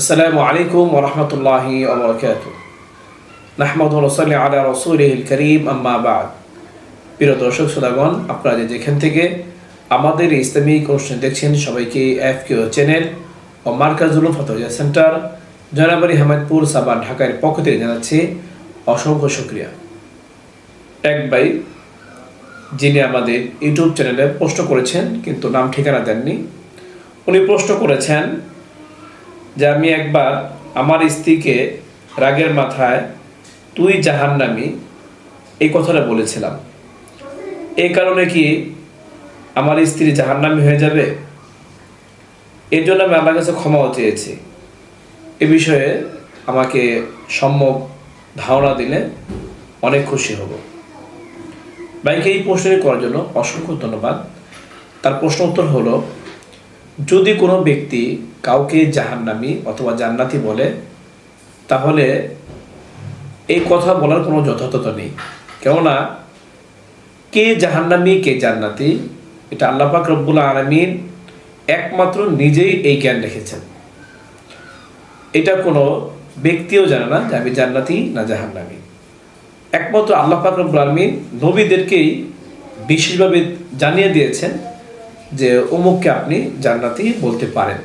আসসালামু আলাইকুম ওরহমতুল্লাহি ওবরকাত নাহমদ রসলি আলা রসুল করিম আম্মা বাদ। প্রিয় দর্শক, শ্রোতাগণ, আপনারা যেখান থেকে আমাদের ইসলামিক অনুষ্ঠান দেখছেন, সবাইকে এফ কিউ চ্যানেল ও মার্কাজুল ফতোয়া সেন্টার জনাবাড়ি হামাদপুর সাবা ঢাকার পক্ষ থেকে জানাচ্ছি অসংখ্য শুক্রিয়া। এক ভাই, যিনি আমাদের ইউটিউব চ্যানেলে প্রশ্ন করেছেন, কিন্তু নাম ঠিকানা দেননি। উনি প্রশ্ন করেছেন যে আমি একবার আমার স্ত্রীকে রাগের মাথায়, তুই জাহান্নামি, এই কথাটা বলেছিলাম। এই কারণে কি আমার স্ত্রী জাহান্নামি হয়ে যাবে? এর জন্য আমি আমার কাছে ক্ষমাও চেয়েছি। এ বিষয়ে আমাকে সম্যক ধারণা দিলে অনেক খুশি হব। বাইকে এই প্রশ্নটি করার জন্য অসংখ্য ধন্যবাদ। তার প্রশ্ন উত্তর হলো যদি কোনো ব্যক্তি কাউকে জাহান্নামি অথবা জান্নাতি বলে, তাহলে এই কথা বলার কোনো যথার্থতা নেই। কেননা, কে জাহান্নামি, কে জান্নাতি, এটা আল্লাহ পাক রব্বুল আলমিন একমাত্র নিজেই এই জ্ঞান রেখেছেন। এটা কোনো ব্যক্তিও জানে না যে আমি জান্নাতি না জাহান্নামি। একমাত্র আল্লাহ পাক আলমিন নবীদেরকেই বিশেষভাবে জানিয়ে দিয়েছেন যে অমুককে আপনি জান্নাতি বলতে পারেন।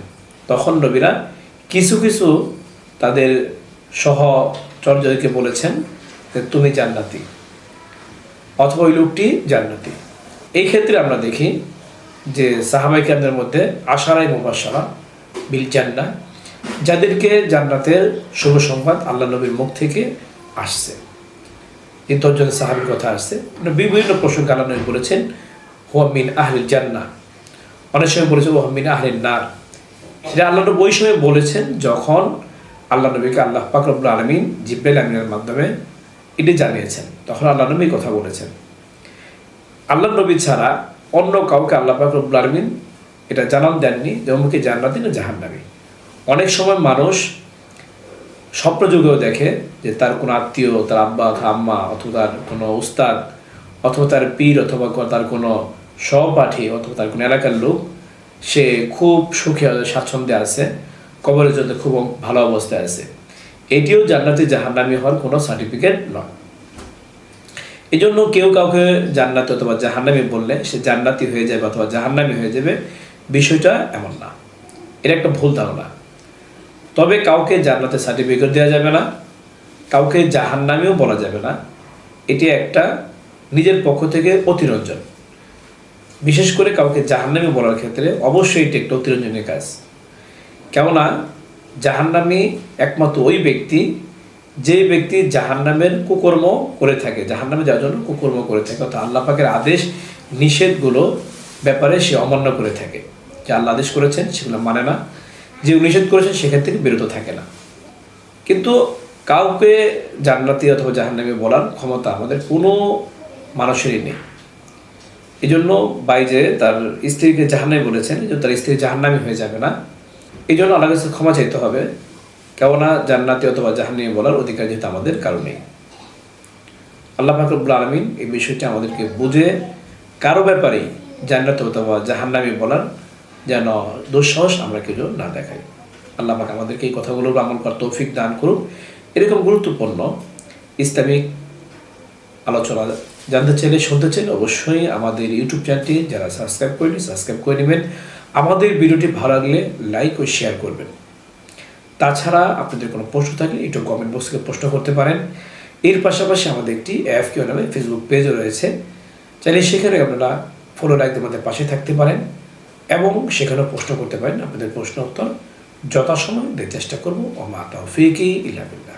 তখন নবীরা কিছু কিছু তাদের সহচর্যকে বলেছেন যে তুমি জান্নাতি অথবা ওই লোকটি জান্নাতি। এই ক্ষেত্রে আমরা দেখি যে সাহাবাই কেন্দ্রের মধ্যে আশারাই মুবাসারা বিল জান্না যাদেরকে জান্নাতের শুভ সংবাদ আল্লাহ নবীর মুখ থেকে আসছে। এই দশজন সাহাবির কথা আসছে। বিভিন্ন প্রসঙ্গ আল্লাহ নবী বলেছেন, হুয়া মিন আহলিল জান্না অনেক সময় বলেছে ওহমিন আহলিন নার। সেটা আল্লাহ নবী ওই সময় বলেছেন যখন আল্লাহ নবীকে আল্লাহ পাকরবুল আলমিন জিব্রাইল আমিনের মাধ্যমে এটি জানিয়েছেন। তখন আল্লাহ নবী কথা বলেছেন। আল্লাহ নবী ছাড়া অন্য কাউকে আল্লাহ পাক পাকরবুল আলমিন এটা জানান দেননি যে অমুকে জান্নাতি না জাহান্নামি। অনেক সময় মানুষ স্বপ্নযুগেও দেখে যে তার কোনো আত্মীয়, তার আব্বা, তার আম্মা, অথবা তার কোনো উস্তাদ, অথবা তার পীর, অথবা তার কোনো সহপাঠী অথবা তার কোনো এলাকার লোক, সে খুব সুখে স্বাচ্ছন্দ্যে আছে, কবরের জন্য খুব ভালো অবস্থায় আছে। এটিও জান্নাতি জাহান্নামি হওয়ার কোনো সার্টিফিকেট নয়। এই জন্য কেউ কাউকে জান্নাতি অথবা জাহান্নামি বললে সে জান্নাতি হয়ে যাবে অথবা জাহান্নামি হয়ে যাবে, বিষয়টা এমন না। এটা একটা ভুল ধারণা। তবে কাউকে জান্নাতে সার্টিফিকেট দেওয়া যাবে না, কাউকে জাহান্নামিও বলা যাবে না। এটি একটা নিজের পক্ষ থেকে অতিরঞ্জন। বিশেষ করে কাউকে জাহান্নামি বলার ক্ষেত্রে অবশ্যই এটি একটা অতিরঞ্জনের কাজ। কেননা, জাহান্নামি একমাত্র ওই ব্যক্তি, যে ব্যক্তি জাহান্নামের কুকর্ম করে থাকে, জাহান্নামে যাওয়ার জন্য কুকর্ম করে থাকে, অর্থাৎ আল্লাহ পাকের আদেশ, নিষেধগুলো ব্যাপারে সে অমান্য করে থাকে। যে আল্লাহ আদেশ করেছেন, সেগুলো মানে না। যে নিষেধ করেছেন, সেখান থেকে বিরত থাকে না। কিন্তু কাউকে জান্নাতি অথবা জাহান্নামি বলার ক্ষমতা আমাদের কোনো মানুষেরই নেই। এই জন্য বাইজে তার স্ত্রীকে জাহান্নামি বলেছেন যে তার স্ত্রী জাহান্নামি হয়ে যাবে না। এই জন্য আল্লাহ কাছে ক্ষমা চাইতে হবে। কেননা জান্নাতি অথবা জাহান্নামি বলার অধিকার যেহেতু আমাদের কারণেই। আল্লাহ ফাকরুল আলমিন এই বিষয়টি আমাদেরকে বুঝে কারও ব্যাপারেই জান্নাত অথবা জাহান্নামি বলার যেন দুঃসাহস আমরা কেউ না দেখাই। আল্লাহ পাক আমাদেরকে এই কথাগুলো আমল করার তৌফিক দান করুক। এরকম গুরুত্বপূর্ণ ইসলামিক আলোচনা জানতে চাইলে, শুনতে চাইলে অবশ্যই আমাদের ইউটিউব চ্যানেলটি যারা সাবস্ক্রাইব করেনি সাবস্ক্রাইব করে নেবেন। আমাদের ভিডিওটি ভালো লাগলে লাইক ও শেয়ার করবেন। তাছাড়া আপনাদের কোনো প্রশ্ন থাকলে একটু কমেন্ট বক্সে প্রশ্ন করতে পারেন। এর পাশাপাশি আমাদের একটি অ্যাপ কেউ নামে ফেসবুক পেজও রয়েছে। চাইলে সেখানে আপনারা ফলো লাইক আমাদের পাশে থাকতে পারেন এবং সেখানেও প্রশ্ন করতে পারেন। আপনাদের প্রশ্ন উত্তর যথাসময় দেওয়ার চেষ্টা করব। ও মা তৌফিকি ইল্লা বিল্লাহ।